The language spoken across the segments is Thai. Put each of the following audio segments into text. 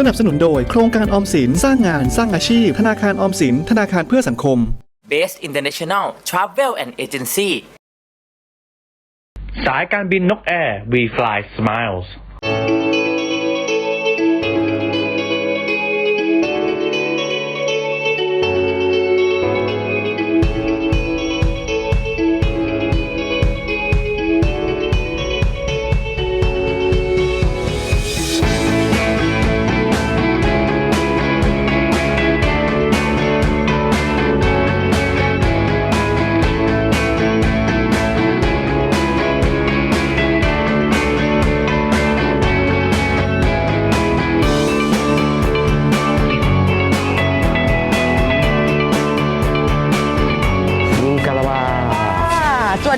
สนับสนุนโดยโครงการออมสินสร้างงานสร้างอาชีพ ธนาคารออมสิน ธนาคารเพื่อสังคม Base International Travel and Agency สายการบินนกแอร์ We Fly Smiles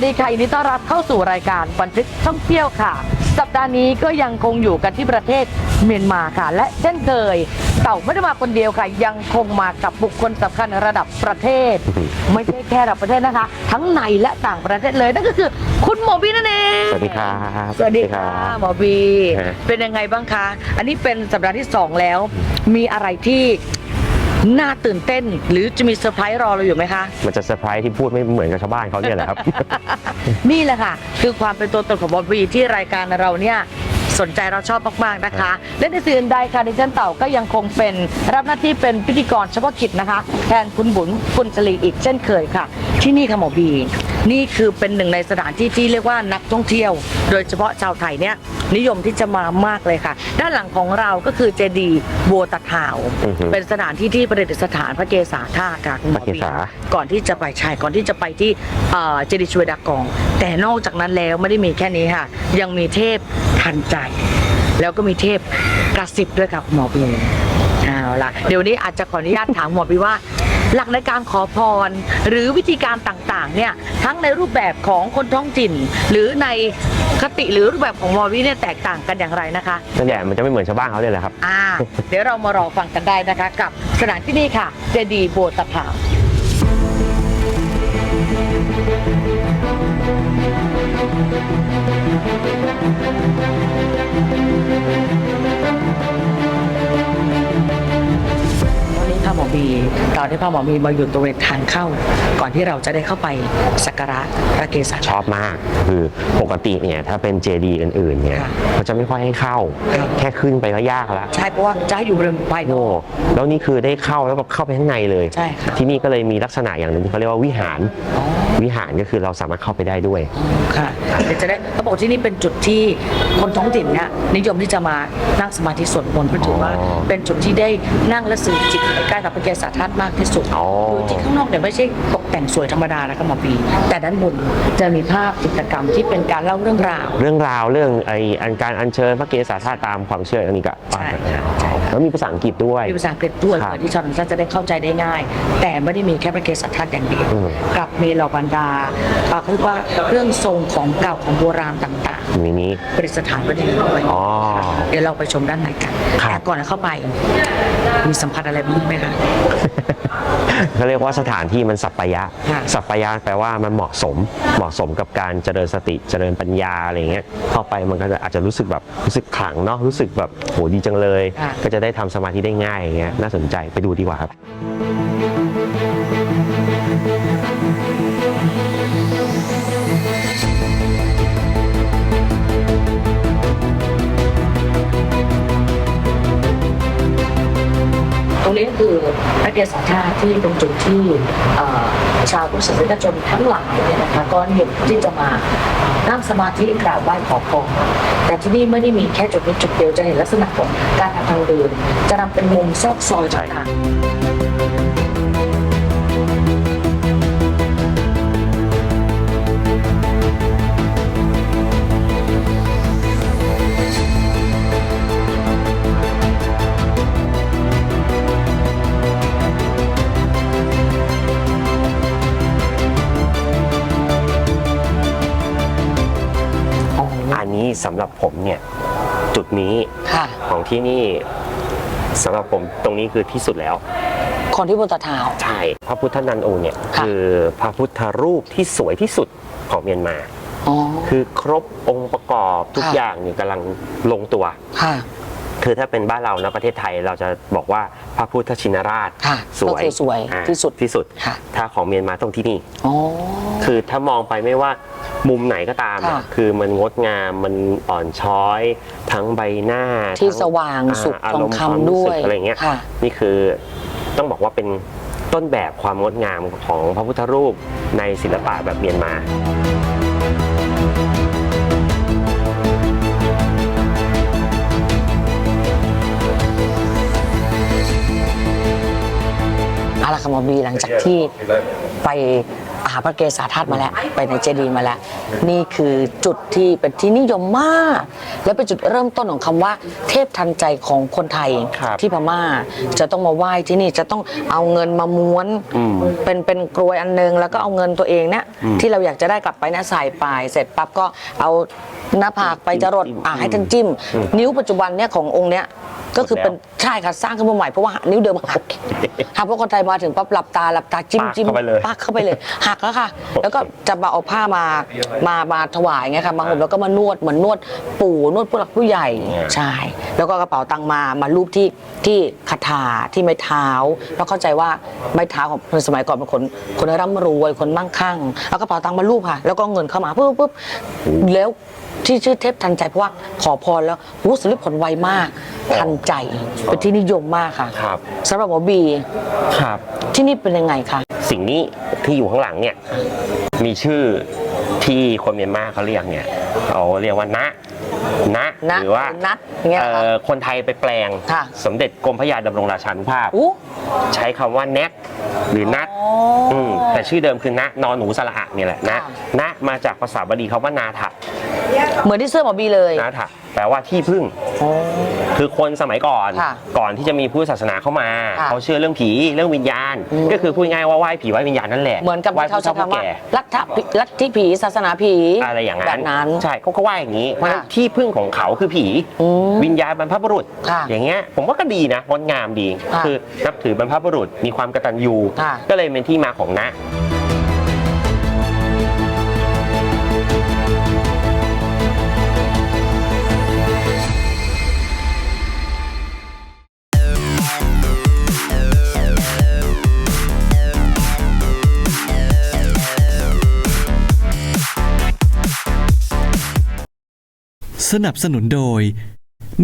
ดีค่ะยินดีต้อนรับเข้าสู่รายการบันทึกท่องเที่ยวค่ะ สัปดาห์นี้ก็ยังคงอยู่กันที่ประเทศเมียนมาค่ะ และเช่นเคย เต่าไม่ได้มาคนเดียวค่ะ ยังคงมากับบุคคลสำคัญระดับประเทศ ไม่ใช่แค่ระดับประเทศนะคะ ทั้งในและต่างประเทศเลยนั่นก็คือ คุณหมอบีนั่นเองสวัสดีครับสวัสดีค่ะหมอบีฮะเป็นยังไงบ้างคะ อันนี้เป็นสัปดาห์ที่สองแล้ว มีอะไรที่ น่าตื่นเต้น หรือจะมีเซอร์ไพรส์รอเราอยู่ไหมคะ มันจะเซอร์ไพรส์ที่พูดไม่เหมือนกับชาวบ้านเขาเนี่ยแหละครับ นี่แหละค่ะ คือความเป็นตัวตนของบอบบี้ที่รายการเราเนี่ย สนใจเราชอบมากๆนะคะ และในสิ่งอื่นใดค่ะดิฉันเต่าก็ยังคงเป็นรับหน้าที่เป็นพิธีกรเฉพาะกิจนะคะ แทนคุณบุญคุณชลีอีกเช่นเคยค่ะ ที่นี่ค่ะหมอบี นี่คือเป็นหนึ่งในสถานที่ที่เรียกว่านักท่องเที่ยว โดยเฉพาะชาวไทยเนี่ยนิยมที่จะมามากเลยค่ะ ด้านหลังของเราก็คือเจดีย์บัวตะขาว อือฮึเป็นสถานที่ที่ประดิษฐานพระเกศาธาตุค่ะคุณหมอพระเกบีศา ก่อนที่จะไปชายก่อนที่จะไปที่เอ่อเจดีย์ชเวดากอง แต่นอกจากนั้นแล้วไม่ได้มีแค่นี้ค่ะ ยังมีเทพทันใจแล้วก็มีเทพกระสิบด้วยค่ะคุณหมอปีเอาล่ะเดี๋ยวนี้อาจจะขออนุญาตถามหมอปีว่า หลักในการขอพร หรือวิธีการต่างๆ เนี่ยทั้งในรูปแบบของคนท้องถิ่น หรือในคติหรือรูปแบบของหมอวิเนี่ยแตกต่างกันอย่างไรนะคะนั่นแหละมันจะไม่เหมือนชาวบ้านเขาเนี่ยแหละครับ อ่า เดี๋ยวเรามารอฟังกันได้นะคะ กับสถานที่นี่ค่ะเจดีย์โบสถ์ตะขาววัน นี้พ บีตอนที่พระหมอบีมาอยู่ตรงเวทางเข้า ก่อนที่เราจะได้เข้าไปสักการะพระเกศาชอบมากคือปกติเนี่ยถ้าเป็นเจดีย์อื่นๆเนี่ยค่ะเขาจะไม่ค่อยให้เข้าครับแค่ขึ้นไปก็ยากแล้วใช่เพราะว่าจะให้อยู่บริเวณภายนโอ้อกแล้วนี่คือได้เข้าแล้วแบบเข้าไปข้างในเลยใช่ค่ะที่นี่ก็เลยมีลักษณะอย่างหนึ่งที่เขาเรียกว่าวิหารอ๋อวิหารก็คือเราสามารถเข้าไปได้ด้วยค่ะเดี๋ยวจะได้เขาบอกที่นี่เป็นจุดที่คนท้องถิ่นเนี่ยนิยมที่จะมานั่งสมาธิสวดมนต์เพราะถือว่าอ๋อเป็นจุดที่ได้นั่งและสื่อจิตใกล้กับพระเกศาธาตุมากที่สุดอ๋อคือที่ข้างนอกเนี่ยไม่ใช่ตกแต่งสวยธรรมดานะครับหมอปี แต่ด้านบนจะมีภาพจิตรกรรมที่เป็นการเล่าเรื่องราว เรื่องราวเรื่องไออันการอัญเชิญพระเกศาธาตุตามความเชื่ออันนี้ก็ใช่ค่ะใช่ค่ะแล้วมีภาษาอังกฤษด้วย มีภาษาอังกฤษด้วยครับเพื่อที่ชาวต่างชาติจะได้เข้าใจได้ง่าย แต่ไม่ได้มีแค่พระเกศาธาตุอย่างเดียวอืมกับมีเหล่าบรรดาเอ่อเขาเรียกว่าเครื่องทรงของเก่าของโบราณต่างมีนี้ๆประดิษฐานไว้ในนี้ด้วยอ๋อ เดี๋ยวเราไปชมด้านในกันครับ แต่ก่อนเข้าไป มีสัมผัสอะไรบ้างไหมคะ เขาเรียกว่าสถานที่มันสัปปายะ ค่ะ สัปปายะแปลว่ามันเหมาะสม เหมาะสมกับการเจริญสติ เจริญปัญญาอะไรเงี้ย เข้าไปมันก็จะอาจจะรู้สึกแบบรู้สึกขลังเนาะ รู้สึกแบบโหดีจังเลยค่ะก็จะได้ทำสมาธิได้ง่ายอย่างเงี้ย น่าสนใจไปดูดีกว่าครับ นี้ก็คือพระเกศาธาติที่ตรงจุดที่ชาวพุทธศาสนิกชนทั้งหลายเนี่ยนะคะก็นิยมที่จะมานั่งสมาธิกราบไหว้ขอพรแต่ที่นี่ไม่ได้มีแค่จุดนี้จุดเดียวจะเห็นลักษณะของการทำทางเดินจะนำเป็นมุมซอกซอยต่างๆ สำหรับผมเนี่ยจุดนี้ค่ะ ของที่นี่สำหรับผมตรงนี้คือที่สุดแล้ว คนที่บนตะเท้า ใช่พระพุทธนันโอเนี่ยค่ะ คือพระพุทธรูปที่สวยที่สุดของเมียนมา อ๋อ คือครบองค์ประกอบทุกค่ะ อย่างเนี่ยกำลังลงตัว ค่ะ คือถ้าเป็นบ้านเรานะประเทศไทยเราจะบอกว่าพระพุทธชินราชค่ะสวยก็คือสวยอ่าที่สุด ที่สุด ค่ะ ถ้าของเมียนมาต้องที่นี่ อ๋อ คือถ้ามองไปไม่ว่า มุมไหนก็ตามอะค่ะคือมันงดงามมันอ่อนช้อย ทั้งใบหน้าที่ทั้สว่างสุขอาของรมณ์คำความรู้ด้วสึยกอะไรเงี้ยค่ะ นี่คือต้องบอกว่าเป็นต้นแบบความงดงามของพระพุทธรูปในศิลปะแบบเมียนมา เอาละค่ะหมอบีหลังจากที่ไปหา พระเกศาธาตุมาแล้ว ไปในเจดีย์มาแล้ว นี่คือจุดที่เป็นที่นิยมมาก และเป็นจุดเริ่มต้นของคำว่า เทพทันใจของคนไทยครับที่พม่า จะต้องมาไหว้ที่นี่จะต้องเอาเงินมาม้วน อืม เป็นเป็นกรวยอันนึงแล้วก็เอาเงินตัวเองเนี่ยที่เราอยากจะได้กลับไปนะใส่ไปเสร็จปั๊บก็เอาหน้าผากไปจรดอะให้ท่านจิ้ม นิ้วปัจจุบันเนี่ยขององค์เนี้ย ก็คือเป็นใช่ค่ะสร้างขึ้นมาใหม่เพราะว่านิ้วเดิมหักหากพวกคนไทยมาถึงปั๊บหลับตาหลับตาจิ้มปากจิ้มเข้าไปเลยปากเข้าไปเลย หักแล้วค่ะ แล้วก็จะมาเอาผ้ามามามาถวายไงค่ะมาห่มแล้วก็มานวดเหมือนนวดปู่นวดผู้หลักผู้ใหญ่ใช่แล้วก็กระเป๋าตังค์มามารูปที่ ที่คาถาที่ไม้เท้า แล้วเข้าใจว่าไม้เท้าของคนสมัยก่อนเป็นคนคนร่ำรวยคนมั่งคั่งแล้วกระเป๋าตังค์มารูปค่ะ แล้วก็เอาเงินเข้ามาปุ๊บปุ๊บแล้วที่ชื่อเทพทันใจเพราะว่าขอพรแล้วรู้สึกผลไวมาก ทันใจเป็นที่นิยมมากค่ะครับสำหรับหมอบีครับที่นี่เป็นยังไงคะสิ่งนี้ที่อยู่ข้างหลังเนี่ยมีชื่อที่คนเมียนมาเขาเรียกเนี่ยเขาเรียกว่านะ นะนะหรือว่านัดอย่างเงี้ยเหรอเอ่อคนไทยไปแปลง ค่ะ สมเด็จกรมพระยาดำรงราชานุภาพ อู้ใช้คำว่าแนกหรือนัด อ๋ออมแต่ชื่อเดิมคือนะนอนหนูสระอะเนี่ยแหละนะค่ะนะมาจากภาษาบาลีคำว่านาถะเหมือนที่เสื้อหมอบีเลย นาถะ แปลว่าที่พึ่งคือคนสมัยก่อนค่ะก่อนที่จะมีพุทธศาสนาเข้ามา ค่ะเขาเชื่อเรื่องผีเรื่องวิญญาณก็คือพูดง่ายๆว่าไหว้ผีไหว้วิญญาณนั่นแหละเหมือนกับไหว้ที่เขาผู้ใช้เฒ่าผู้คำว่าแก่ ลัทธิลัทธิผีศาสนาผีอะไรอย่างแบนั้นบนั้น ใช่เขาก็ว่าอย่างนี้เพราะฉะนั้นค่ะที่พึ่งของเขาคือผี อืมวิญญาณบรรพบุรุษ ค่ะอย่างเงี้ยผมว่าก็ดีนะงดงามดี ค่ะคือนับถือบรรพบุรุษมีความกตัญญูค่ะ ก็เลยเป็นที่มาของนะ สนับสนุนโดย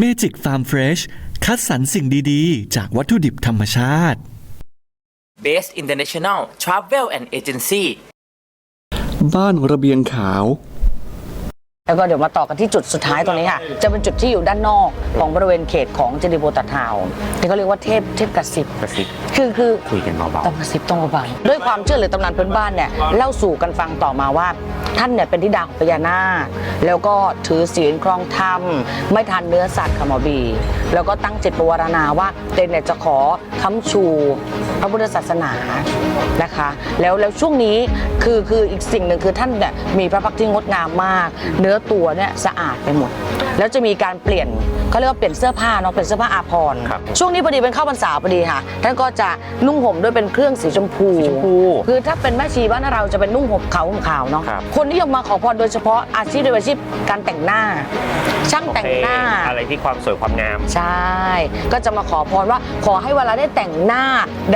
Magic Farm Fresh คัดสรรสิ่งดีๆ จากวัตถุดิบธรรมชาติ Base International Travel and Agency บ้านระเบียงขาว แล้วก็เดี๋ยวมาต่อกันที่จุดสุดท้ายตรงนี้ค่ะ จะเป็นจุดที่อยู่ด้านนอกของบริเวณเขตของเจดีย์โบตัดทาวน์ที่เขาเรียกว่าเทพเทพกระสิบกระซิบคือคือคุยกันเบาต้องกระซิบต้องเบาๆด้วยความเชื่อหรือตำนานพื้นบ้านเนี่ยเล่าสู่กันฟังต่อมาว่า ท่านเนี่ยเป็นธิดาของพญานาคแล้วก็ถือศีลครองธรรม ไม่ทานเนื้อสัตว์ค่ะหมอบี แล้วก็ตั้งจิตประวารณาว่าเตนเนี่ยจะขอค้ำชูพระพุทธศาสนานะคะ แล้วแล้วช่วงนี้คือคืออีกสิ่งหนึ่งคือท่านเนี่ยมีพระพักตร์ที่งดงามมากเนื้อตัวเนี่ยสะอาดไปหมด แล้วจะมีการเปลี่ยน เขาเรียกว่าเปลี่ยนเสื้อผ้าเนาะเป็นเสื้อผ้าอาภรณ์ครับช่วงนี้พอดีเป็นเข้าพรรษาพอดีค่ะท่านก็จะนุ่งห่มด้วยเป็นเครื่องสีชมพูสีชมพูคือถ้าเป็นแม่ชีบ้านเราจะเป็นนุ่งห่มขาวห่มขาวเนาะครับ คนนิยมมาขอพรโดยเฉพาะอาชีพโดยอาชีพการแต่งหน้า ช่างโอแต่งเคหน้าอะไรที่ความสวยความงาม ใช่ ก็จะมาขอพรว่าขอให้เวลาได้แต่งหน้า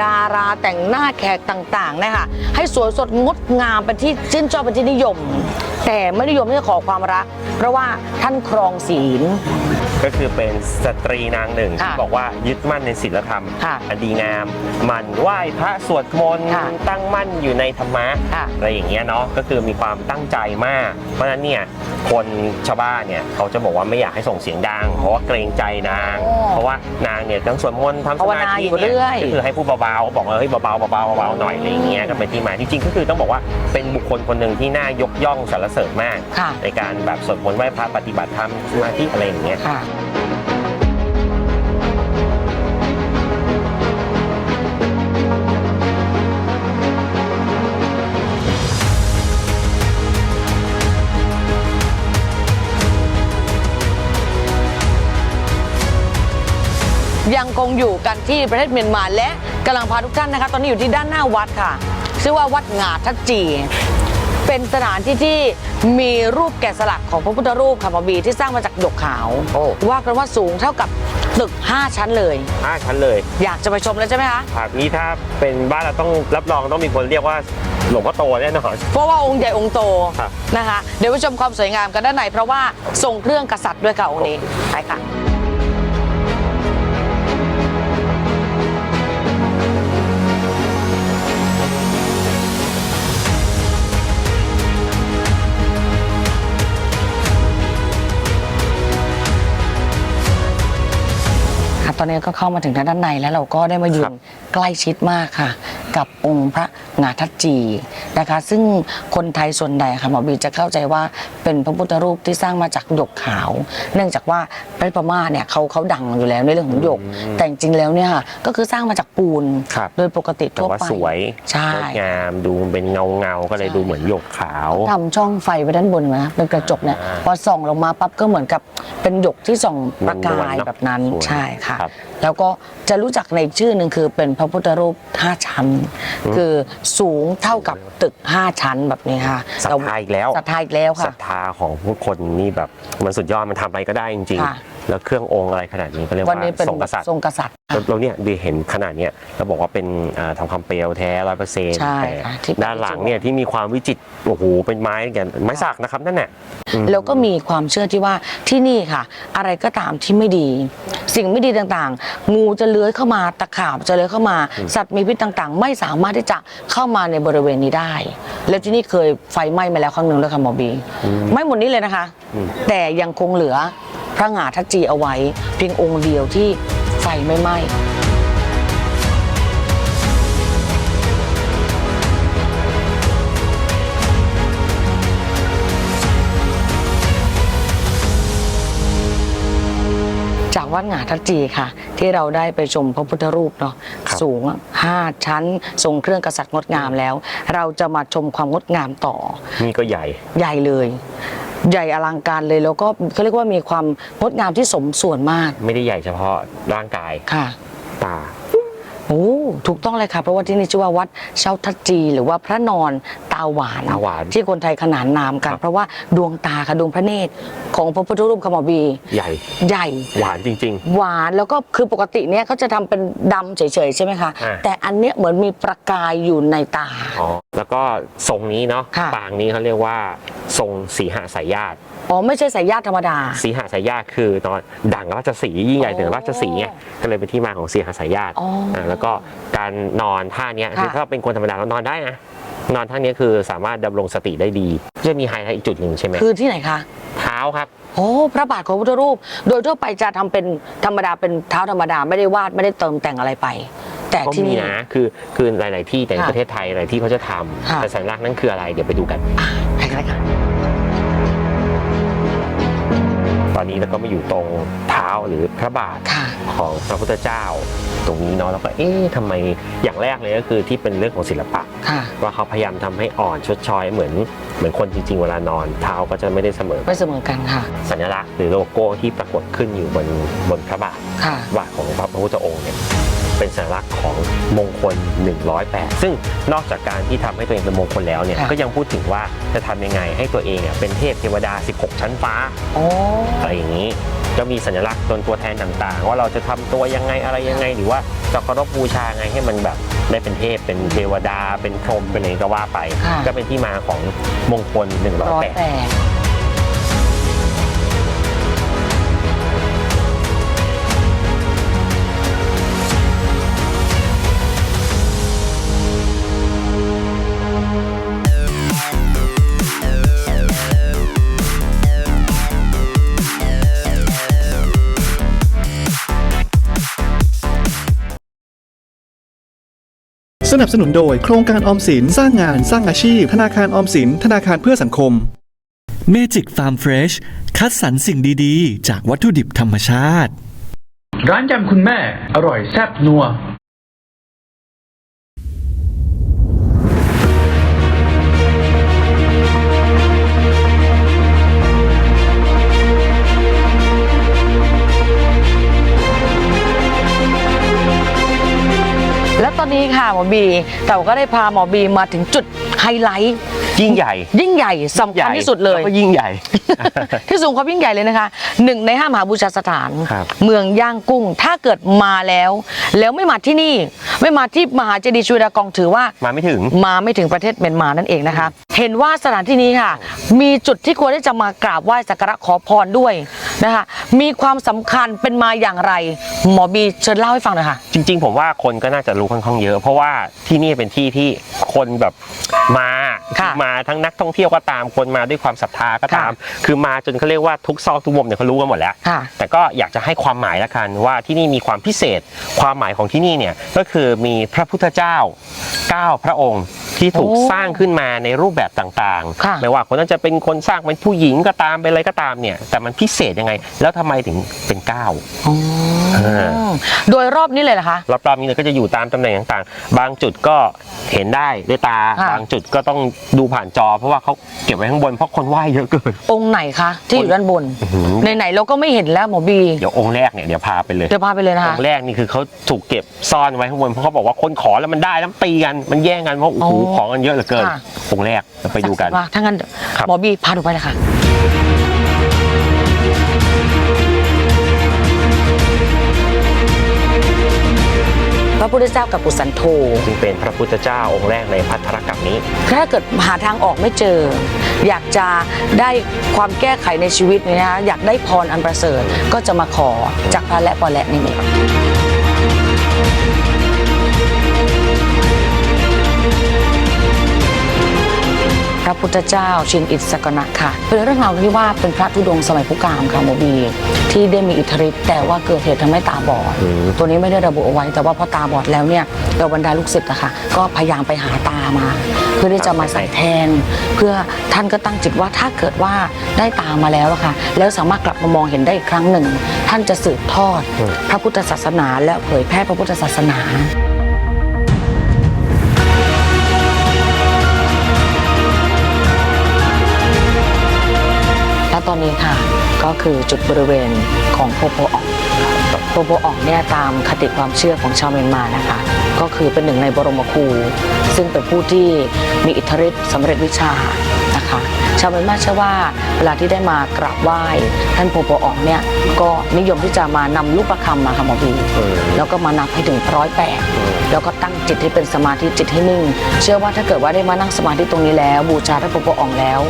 ดาราแต่งหน้าแขกต่างๆนะคะให้สวยสดงดงามเป็นที่ชื่นชอบเป็นที่นิยม แต่ไม่นิยมที่จะขอความรัก เพราะว่าท่านครองศีล ก็คือเป็นสตรีนางหนึ่งค่ะที่บอกว่ายึดมั่นในศีลธรรมค่ะอันดีงามหมันไหว้พระสวดมนต์ค่ะตั้งมั่นอยู่ในธรรมะค่ะอะไรอย่างเงี้ยเนาะก็คือมีความตั้งใจมาก เพราะฉะนั้นเนี่ยคนชาวบ้านเนี่ยเขาจะบอกว่าไม่อยากให้ส่งเสียงดัง เพราะว่าเกรงใจนางอ๋อเพราะว่านางเนี่ยต้องสวดมนต์ทำสภาวมานาธิอยู่เนี่เรื่อยก็คือให้พูดเบาๆบอกว่าเฮ้ยเบาๆเบาๆเบาๆหน่อยอะไรอย่างเงี้ยก็เป็นที่มาจริงๆก็คือต้องบอกว่าเป็นบุคคลคนหนึ่งที่น่ายกย่องสรรเสริญมากค่ะในการแบบสวดมนต์ไหว้พระปฏิบัติธรรมสมาธิอะไรอย่างเงี้ย ยังคงอยู่กันที่ประเทศเมียนมาและกำลังพาทุกท่านนะคะ ตอนนี้อยู่ที่ด้านหน้าวัดค่ะชื่อว่าวัดหงาทัดจีเป็นสถานที่ที่มีรูปแกะสลักของพระพุทธรูปค่ะหมอบีที่สร้างมาจากหยกขาว โอ้ ว่ากันว่าสูงเท่ากับตึก 5 ชั้นเลย ห้าชั้นเลยอยากจะไปชมแล้วใช่ไหมคะครับนี่ถ้าเป็นบ้านเราต้องรับรองต้องมีคนเรียกว่าหลวงพ่อโตแน่นอน เพราะว่าองค์ใหญ่องค์โตครับ นะคะ เดี๋ยวไปชมความสวยงามกันด้านในเพราะว่าทรงเครื่องกษัตริย์ด้วยค่ะองค์นี้ไปค่ะ ตอนนี้ก็เข้ามาถึงด้านในแล้วเราก็ได้มายืครันบใกล้ชิดมากค่ะ กับองค์พระงาทัจจีนะคะ ซึ่งคนไทยส่วนใหญ่ค่ะหมอบีจะเข้าใจว่าเป็นพระพุทธรูปที่สร้างมาจากหยกขาว เนื่องจากว่าพระพม่าเนี่ยเขาเขาดังอยู่แล้วในเรื่องของหยก แต่จริงๆแล้วเนี่ยค่ะก็คือสร้างมาจากปูนครับโดยปกติแต่ทั่วว่าไปสวยใช่งดงามดูเป็นเงาเงาๆก็เลยใช่ดูเหมือนหยกขาวทำช่องไฟไว้ด้านบนนะเป็นกระจกเนี่ยอ่าพอส่องลงมาปั๊บก็เหมือนกับเป็นหยกที่ส่องประกายนวลๆเนอะแบบนั้นสวยใช่ค่ะครับแล้วก็จะรู้จักในอีกชื่อหนึ่งคือเป็นพระพุทธรูปห้าชั้น คือสูงเท่ากับตึกห้าชั้นแบบนี้ค่ะศรัทธาอีกแล้วศรัทธาอีกแล้วศรัค่ะทธาของผู้คนนี่แบบมันสุดยอดมันทำอะไรก็ได้จริงค่ะๆ แล้วเครื่ององค์อะไรขนาดนี้ก็เรียกวันว่านี้เป็นทรงกษัตริย์ทรงกษัตริย์ค่ะเราเนี่ยดูเห็นขนาดเนี้ยเราบอกว่าเป็นอ่าทองคำเปลวแท้ร้อยเปอร์เซ็นต์ใช่แต่ค่ะที่ ด้านหลังเนี่ยที่มีความวิจิตรโอ้โหเป็นไม้กันไม้สักนะครับนั่นแหละอืม แล้วก็มีความเชื่อที่ว่าที่นี่ค่ะ อะไรก็ตามที่ไม่ดี สิ่งไม่ดีต่างๆ งูจะเลื้อยเข้ามาตะขาบจะเลื้อยเข้ามา สัตว์มีพิษต่างๆ ไม่สามารถที่จะเข้ามาในบริเวณนี้ได้ แล้วที่นี่เคยไฟไหม้มาแล้วครั้งหนึ่งแล้วค่ะหมอบีไม่หมดนี้เลยนะคะ แต่ยังคงเหลือ พระหงาทัจจีเอาไว้ เพียงองค์เดียวที่ไฟไม่ไหม้จากวัดหงาทัจจีค่ะ ที่เราได้ไปชมพระพุทธรูปเนาะครับสูง 5 ชั้น ทรงเครื่องกษัตริย์งดงามแล้ว เราจะมาชมความงดงามต่อ นี่ก็ใหญ่ ใหญ่เลย ใหญ่อลังการเลยแล้วก็เขาเรียกว่ามีความงดงามที่สมส่วนมาก ไม่ได้ใหญ่เฉพาะร่างกายค่ะ ตา โอ้ถูกต้องเลยค่ะเพราะว่าที่นี่ชื่อว่าวัดเช่าทัจจี หรือว่าพระนอนตาหวานตาหวานที่คนไทยขนานนามกันครับเพราะว่าดวงตาค่ะดวงพระเนตรของพระพุทธรูปขมอบีใหญ่ใหญ่ หวานจริงหวานแล้วก็คือปกติเนี่ยเขาจะทำเป็นดำเฉยๆใช่ไหมคะอ่าแต่อันเนี้ยเหมือนมีประกายอยู่ในตาๆอ๋อแล้วก็ทรงนี้เนาะค่ะปางนี้เขาเรียกว่าทรงสีหสายญาติอ๋อไม่ใช่สายญาติธรรมดา สีหสายญาติคือตอนดั่งราชสีห์ยิ่งใหญ่ถึงราชสีห์ไงก็เลยเป็นที่มาของสีหสายญาติอ๋ออ่าแล้วก็การนอนท่าเนี้ยค่ะคือถ้าเป็นคนธรรมดาเรานอนได้นะนอนท่าเนี้ยคือสามารถดำรงสติได้ดีจะมีไฮไลท์อีกจุดหนึ่งใช่ไหมคือที่ไหนคะ เท้าครับ โอ้พระบาทของพระพุทธรูป โดยทั่วไปจะทำเป็นธรรมดาเป็นเท้าธรรมดาไม่ได้วาดไม่ได้เติมแต่งอะไรไป แต่ก็ที่มีนี่ นะคือคือหลาย ๆ ที่แต่ในค่ะประเทศไทยหลายที่เขาจะทค่ะำแต่สัญลักษณ์นั้นคืออะไรเดี๋ยวไปดูกันไปกันเลยค่ะ ตอนนี้เราก็มาอยู่ตรงเท้า หรือพระบาทค่ะของพระพุทธเจ้า ตรงนี้เนาะแล้วก็เอ๊ะทำไมอย่างแรกเลยก็คือที่เป็นเรื่องของศิลปะค่ะว่าเขาพยายามทำให้อ่อนชดชอยเหมือนเหมือนคนจริงๆเวลานอน เท้าก็จะไม่ได้เสมอไม่เสมอกันค่ะ สัญลักษณ์หรือโลโก้ที่ปรากฏขึ้นอยู่บนบนพระบาทค่ะบาทของพระพุทธองค์เนี่ยเป็นสัญลักษณ์ของมงคล 108 ซึ่งนอกจากการที่ทำให้ตัวเองเป็นมงคลแล้วเนี่ยค่ะก็ยังพูดถึงว่าจะทำยังไงให้ตัวเองอะเป็นเทพเทวดา 16 ชั้นฟ้าโอ้อะไรอย่างนี้ ก็มีสัญลักษณ์ตนตัวแทนต่างๆ ว่าเราจะทำตัวยังไงอะไรยังไง หรือว่าจะเคารพบูชาไงให้มันแบบได้เป็นเทพเป็นเทวดา เป็นพรหมเป็นอะไรก็ว่าไปค่ะก็เป็นที่มาของมงคลร้อย108 สนับสนุนโดยโครงการออมสินสร้างงานสร้างอาชีพ ธนาคารออมสิน ธนาคารเพื่อสังคม Magic Farm Fresh คัดสรรสิ่งดีๆ จากวัตถุดิบธรรมชาติ ร้านยำคุณแม่ อร่อยแซ่บนัว แล้วตอนนี้ค่ะหมอบีแต่ก็ได้พาหมอบีมาถึงจุด ไฮไลท์ยิ่งใหญ่ ยิ่งใหญ่สำคัญที่สุดเลย แวก็ยิ่งใหญ่ ที่สูงความยิ่งใหญ่เลยนะคะหนึ่งในห้ามหาบูชาสถาน ครับเมืองย่างกุ้ง ถ้าเกิดมาแล้ว แล้วไม่มาที่นี่ ไม่มาที่มหาเจดีย์ชุยดากองถือว่า มาไม่ถึง มาไม่ถึงประเทศเมียนมานั่นเองนะคะ เห็นว่าสถานที่นี้ค่ะ มีจุดที่ควรที่จะมากราบไหว้สักการะขอพรด้วยนะคะ มีความสำคัญเป็นมาอย่างไร หมอบีเชิญเล่าให้ฟังหน่อยค่ะ จริงๆ ผมว่าคนก็น่าจะรู้ค่อนข้างเยอะ เพราะว่าที่นี่เป็นที่ที่คนแบบมาค่ะมาทั้งนักท่องเที่ยวก็ตามคนมาด้วยความศรัทธาก็ตาม คือมาจนเขาเรียกว่าทุกซอกทุกมุมเนี่ยเขารู้กันหมดแล้วค่ะแต่ก็อยากจะให้ความหมายละกันว่าที่นี่มีความพิเศษ ความหมายของที่นี่เนี่ยก็คือมีพระพุทธเจ้าเก้าพระองค์ ที่ถูกโอ้สร้างขึ้นมาในรูปแบบต่างค่ะๆไม่ว่าคนนั้นจะเป็นคนสร้างเป็นผู้หญิงก็ตามเป็นอะไรก็ตามเนี่ย แต่มันพิเศษยังไง แล้วทำไมถึงเป็นเก้าอ๋ออ่าโดยรอบนี้เลยเหรอคะรอบๆนี้เนี่ยก็จะอยู่ตามตำแหน่งต่างๆ บางจุดก็เห็นได้ด้วยตาค่ะบางจุดก็ต้องดูผ่านจอ เพราะว่าเขาเก็บไว้ข้างบนเพราะคนไหว้เยอะเกิน องค์ไหนคะที่อยู่ด้านบนอื้อหือไหนๆเราก็ไม่เห็นแล้วหมอบี เดี๋ยวองค์แรกเนี่ยเดี๋ยวพาไปเลยเดี๋ยวพาไปเลยนะอคะงค์แรกนี่คือเขาถูกเก็บซ่อนไว้ข้างบนเพราะเขาบอกว่าคนขอแล้วมันได้แล้วมันตีกันมันแย่งกันเพราะโอ้โหอ๋อของกันเยอะเหลือเกินค่ะ องค์แรกเราไปดูกัน ว่าถ้างั้นครับ หมอบีพาหนูไปเลยค่ะ พระพุทธเจ้ากับปุสันโธซึ่งเป็นพระพุทธเจ้าองค์แรกในพัทธรกับนี้ ถ้าเกิดหาทางออกไม่เจอ อยากจะได้ความแก้ไขในชีวิตเนี่ยนะคะอยากได้พรอันประเสริฐก็จะมาขอจากพระและปอและนี่เอง พระพุทธเจ้าชินอิสกนะค่ะ เป็นเรื่องราวที่ว่าเป็นพระธุดงค์สมัยพุกามค่ะโมบี ที่ได้มีอิทธิฤทธิ์แต่ว่าเกิดเหตุทำให้ตาบอดอืมตัวนี้ไม่ได้ระบุเอาไว้ แต่ว่าพอตาบอดแล้วเนี่ยเราบรรดาลูกศิษย์อะค่ะ ก็พยายามไปหาตามา เพื่อที่จะมาใส่แทน เพื่อท่านก็ตั้งจิตว่าถ้าเกิดว่าได้ตามาแล้วอะค่ะ แล้วสามารถกลับมามองเห็นได้อีกครั้งหนึ่ง ท่านจะสืบทอด พระพุทธศาสนา และเผยแพร่พระพุทธศาสนา ตอนนี้ค่ะ ก็คือจุดบริเวณของโพโพออกโพโพออกเนี่ยตามคติความเชื่อของชาวเมียนมานะคะ ก็คือเป็นหนึ่งในบรมครู ซึ่งเป็นผู้ที่มีอิทธิฤทธิ์สำเร็จวิชา ชาวเมียนมาเชื่อว่าเวลาที่ได้มากราบไหว้ ท่านโพโพออกเนี่ยก็นิยมที่จะมานำลูกประคำมาค่ะหมอบีอืมแล้วก็มานับให้ถึงร้อยแปดแล้วก็ตั้งจิตให้เป็นสมาธิจิตให้นิ่ง เชื่อว่าถ้าเกิดว่าได้มานั่งสมาธิตรงนี้แล้ว บูชาพระพุทธองค์แล้ว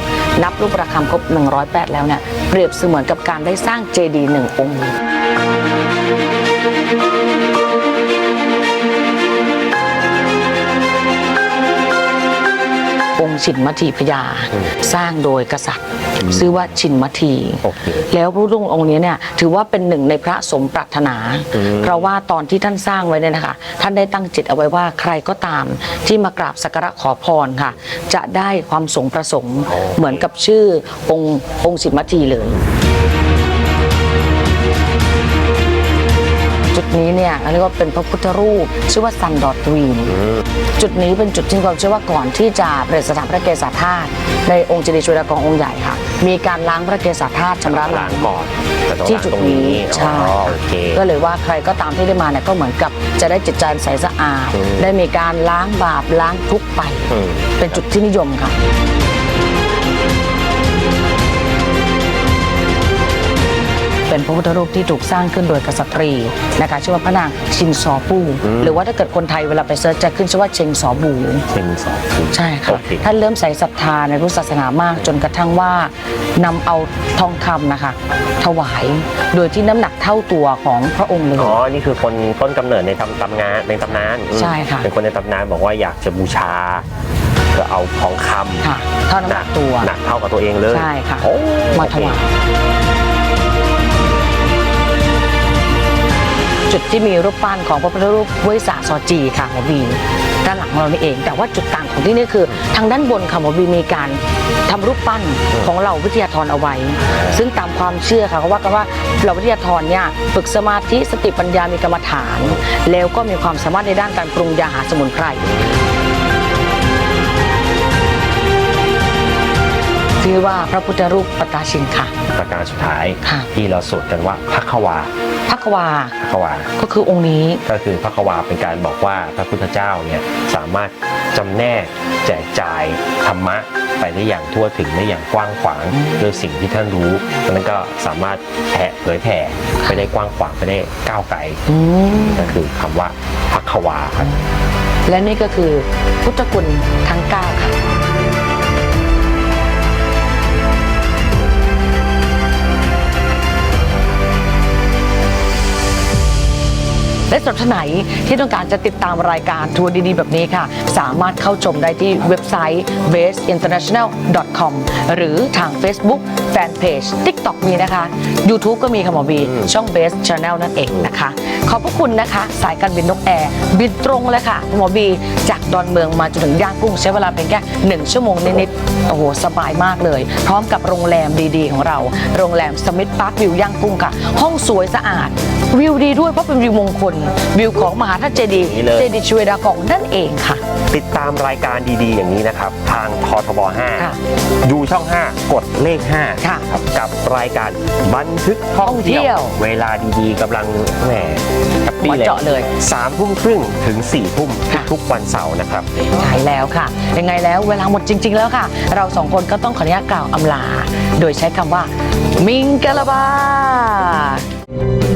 นับรูปประคำครบ108 แล้วเนี่ยเปรียบเสมือนกับการได้สร้างเจดีย์หนึ่งองค์ ชินมัทีพญาสร้างโดยกษัตริย์ชื่อว่าชินมัทีโอเคแล้วพระพุทธองค์นี้เนี่ยถือว่าเป็นหนึ่งในพระสมปรารถนาอืมเพราะว่าตอนที่ท่านสร้างไว้เนี่ยนะคะ ท่านได้ตั้งจิตเอาไว้ว่าใครก็ตามที่มากราบสักการะขอพรค่ะ จะได้ความสงประสงค์เหมือนกับชื่อองค์องค์สิมมัทีเลย จุดนี้เนี่ยเรียกว่าเป็นพระพุทธรูป ชื่อว่าซันดอทวีน จุดนี้เป็นจุดที่ความเชื่อว่าก่อนที่จะประดิษฐานพระเกศาธาตุในองค์เจดีย์ชุดากององค์ใหญ่ค่ะ มีการล้างพระเกศาธาตุชำระล้าล้างงก่อนแต่ต้องที่ล้างจุดตรงนี้นี้ใช่อ๋อค่ะโอเคก็เลยว่าใครก็ตามที่ได้มาเนี่ยก็เหมือนกับจะได้จิตใจใสสะอาดอืมได้มีการล้างบาปล้างทุกข์ไปอืมเป็นจุดที่นิยมค่ะ เป็นพระพุทธรูปที่ถูกสร้างขึ้นโดยกษัตรีนะคะชื่อว่าพระนางชินซอปูหรือว่าถ้าเกิดคนไทยเวลาไปเซิร์ชจะขึ้นชื่อว่าเชงซอบูเป็นสองคือใช่โอค่ะเคท่านเริ่มใส่ศรัทธาในพุทธศาสนามาก จนกระทั่งว่านำเอาทองคำนะคะถวายโดยที่น้ำหนักเท่าตัวของพระองค์เลยอ๋อนี่คือคนต้นกำเนิดในตำตำงานในตำนานอืมใช่ค่ะเป็นคนในตำนานบอกว่าอยากจะบูชาก็เอาทองคำค่ะเท่าน้ำหนักตัวหนักเท่ากับตัวเองเลยใช่ค่ะโอ้มาถวาย จุดที่มีรูปปั้นของพระพุทธรูปห้วยสาซอจีค่ะหมอบีด้านหลังของเรานี่เอง แต่ว่าจุดต่างของที่นี่คือ ทางด้านบนค่ะหมอบีมีการทำรูปปั้นของเราวิทยาธรเอาไว้ ซึ่งตามความเชื่อค่ะเขาว่ากันว่าเราวิทยาธรเนี่ยฝึกสมาธิสติปัญญามีกรรมฐาน แล้วก็มีความสามารถในด้านการปรุงยาหาสมุนไพร ชื่อว่าพระพุทธรูปปตาชินค่ะ ประการสุดท้ายค่ะ ที่เราสวดกันว่าพักขวาพักวา พักขวา ก็คือองค์นี้ ก็คือพระควาเป็นการบอกว่าพระพุทธเจ้าเนี่ยสามารถจำแนกแจกจ่ายธรรมะไปได้อย่างทั่วถึงได้อย่างกว้างขวางโดยสิ่งที่ท่านรู้นั้นก็สามารถแผ่เผยแผ่ไปได้กว้างขวางไปได้ก้าวไกลอืม ก็คือคำว่าพักควาครับ และนี่ก็คือพุทธคุณทั้ง 9 ค่ะ และสำหรับท่านไหนที่ต้องการจะติดตามรายการทัวร์ดีๆ แบบนี้ค่ะ สามารถเข้าชมได้ที่เว็บไซต์ baseinternational.com หรือทาง Facebook Fanpage TikTok มีนะคะ YouTube ก็มีค่ะหมอบี ช่อง Base Channel นั่นเองนะคะ ขอบพระคุณนะคะ สายการบินนกแอร์ บินตรงเลยค่ะหมอบีจากดอนเมืองมาจนถึงย่างกุ้งใช้เวลาเพียงแค่1ชั่วโมงนิดๆโอ้โหสบายมากเลย พร้อมกับโรงแรมดีๆ ของเรา โรงแรมสมิธพาร์ควิวย่างกุ้งค่ะ ห้องสวยสะอาด วิวดีด้วยเพราะเป็นวิวมงคล วิวของมหาธาตุเจดีย์นี่เลย เจดีย์ชเวดากองนั่นเองค่ะ ติดตามรายการดีๆ อย่างนี้นะครับ ทางททบ ค่ะ5 ดูช่อง 5 กดเลข5ค่ะครับกับรายการบันทึกท่องเที่ท่องเที่ยยววเวลาดีๆกำลังแหมแฮปปี้มาเจาะเลยสามทุ่มครึ่งถึง4ี่ทุ่มค่ะ ทุกวันเสาร์นะครับ ใช่แล้วค่ะ ยังไงแล้วเวลาหมดจริง ๆ แล้วค่ะ เราสองคนก็ต้องขออนุญาตกล่าวอำลา โดยใช้คำว่า มิงกะลาบา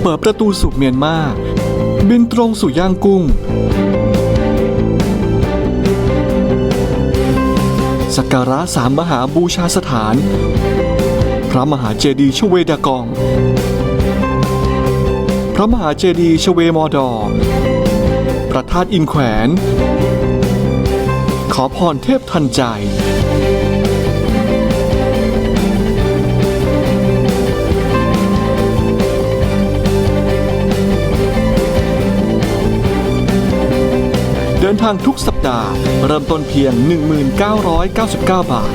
เปิดประตูสู่เมียนมา บินตรงสู่ย่างกุ้ง สักการะสามมหาบูชาสถาน พระมหาเจดีย์ชเวดากอง พระมหาเจดีย์ชเวมอดอพระธาตุอินแขวน ขอพรเทพทันใจ นทางทุกสัปดาห์ เริ่มต้นเพียง 1999 บาท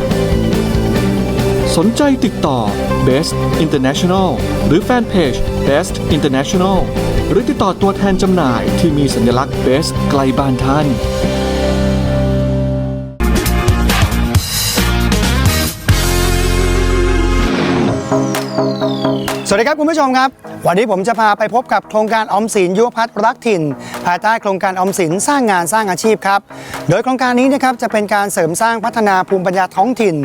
สนใจติดต่อ Best International หรือแฟนเพจ Best International หรือติดต่อตัวแทนจำหน่ายที่มีสัญลักษณ์ Best ใกล้บ้านท่านสวัสดีครับคุณผู้ชมครับ วันนี้ผมจะพาไปพบกับโครงการออมสินยุวพัฒน์รักถิ่น ภายใต้โครงการออมสินสร้างงานสร้างอาชีพครับ โดยโครงการนี้นะครับจะเป็นการเสริมสร้างพัฒนาภูมิปัญญาท้องถิ่น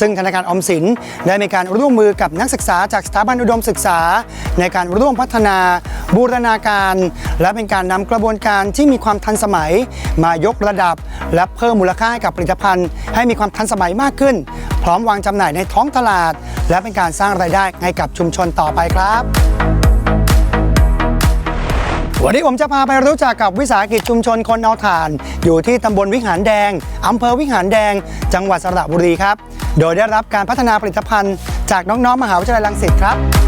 ซึ่งธนาคารออมสินได้มีการร่วมมือกับนักศึกษาจากสถาบันอุดมศึกษา ในการร่วมพัฒนาบูรณาการ และเป็นการนำกระบวนการที่มีความทันสมัย มายกระดับ และเพิ่มมูลค่าให้กับผลิตภัณฑ์ ให้มีความทันสมัยมากขึ้น พร้อมวางจำหน่ายในท้องตลาด และเป็นการสร้างรายได้ให้กับชุมชนต่อไปครับ วันนี้ผมจะพาไปรู้จักกับวิสาหกิจชุมชนคนเอาถ่าน อยู่ที่ตำบลวิหารแดงอำเภอวิหารแดง จังหวัดสระบุรีครับ โดยได้รับการพัฒนาผลิตภัณฑ์จากน้องๆมหาวิทยาลัยรังสิตครับ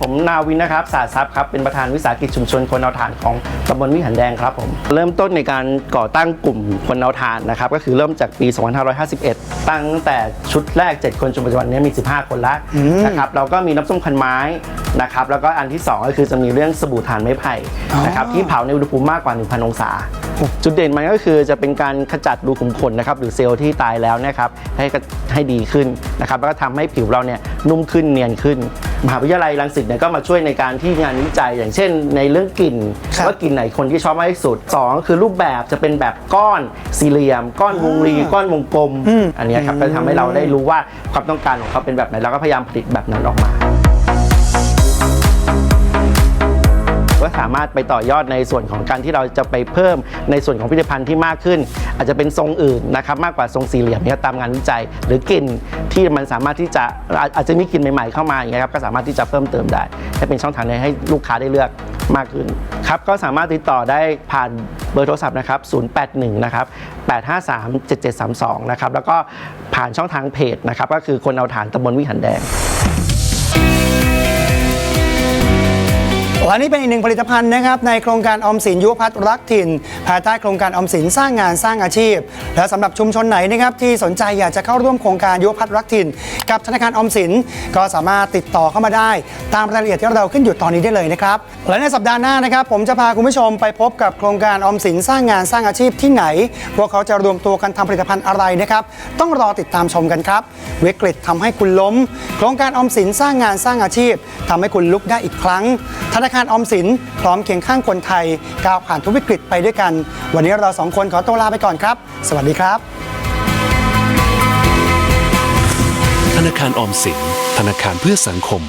ผมนาวินนะครับสาทรัพย์ครับเป็นประธานวิสาหกิจชุมชนคนเอาถ่านของตำบลวิหารแดงครับผมเริ่มต้นในการก่อตั้งกลุ่มคนเอาถ่านนะครับก็คือเริ่มจากปี 2551 ตั้งแต่ชุดแรก 7 คนจนปัจจุบันนี้มี 15 คนแล้วนะครับเราก็มีน้ำส้มคันไม้นะครับแล้วก็อันที่ 2 ก็คือจะมีเรื่องสบู่ถ่านไม้ไผ่นะครับที่เผาในอุณหภูมิมากกว่า 1,000 องศา จุดเด่นมันก็คือจะเป็นการขจัดรูขุมขนนะครับหรือเซลล์ที่ตายแล้วนะครับให้กระให้ดีขึ้นนะครับแล้วก็ทำให้ผิวเราเนี่ยนุ่มขึ้นเนียนขึ้น มหาวิทยาลัยรังสิตเนี่ยก็มาช่วยในการที่งานวิจัย อย่างเช่น ในเรื่องกลิ่นครับว่ากลิ่นไหนคนที่ชอบมากที่สุดสองก็คือรูปแบบจะเป็นแบบก้อนสี่เหลี่ยม ก้อนวงรีก้อนวงกลมอันเนี้ยครับก็ทำให้เราได้รู้ว่าความต้องการของเขาเป็นแบบไหนแล้วก็พยายามผลิตแบบนั้นออกมา ก็สามารถไปต่อยอดในส่วนของการที่เราจะไปเพิ่มในส่วนของผลิตภัณฑ์ที่มากขึ้น อาจจะเป็นทรงอื่นนะครับมากกว่าทรงสี่เหลี่ยมเนี่ยตามงานวิจัย หรือกลิ่นที่มันสามารถที่จะอาจจะมีกลิ่นใหม่ๆเข้ามาอย่างเงี้ยครับก็สามารถที่จะเพิ่มเติมได้ให้เป็นช่องทางในให้ลูกค้าได้เลือกมากขึ้นครับก็สามารถติดต่อได้ผ่านเบอร์โทรศัพท์นะครับ 081 นะครับ 853 7732 นะครับ แล้วก็ผ่านช่องทางเพจนะครับ ก็คือคนเอาฐานตำบลวิหารแดง และนี่เป็นอีกหนึ่งผลิตภัณฑ์นะครับในโครงการออมสินยุวพัฒน์รักถิ่น ภายใต้โครงการออมสินสร้างงานสร้างอาชีพ และสำหรับชุมชนไหนนะครับที่สนใจอยากจะเข้าร่วมโครงการยุวพัฒน์รักถิ่น กับธนาคารออมสินก็สามารถติดต่อเข้ามาได้ ตามรายละเอียดที่เราขึ้นอยู่ตอนนี้ได้เลยนะครับและในสัปดาห์หน้านะครับผมจะพาคุณผู้ชมไปพบกับโครงการออมสินสร้างงานสร้างอาชีพที่ไหน พวกเขาจะรวมตัวกันทำผลิตภัณฑ์อะไรนะครับต้องรอติดตามชมกันครับวิกฤตทำให้คุณล้ม โครงการออมสินสร้างงานสร้างอาชีพทำให้คุณลุกได้อีกครั้งธนาคารารออมสินพร้อมเคียงข้างคนไทยก้าวผ่านทุกวิกฤตไปด้วยกัน วันนี้เราสองคนขอตัวลาไปก่อนครับ สวัสดีครับ ธนาคารออมสินธนาคารเพื่อสังคม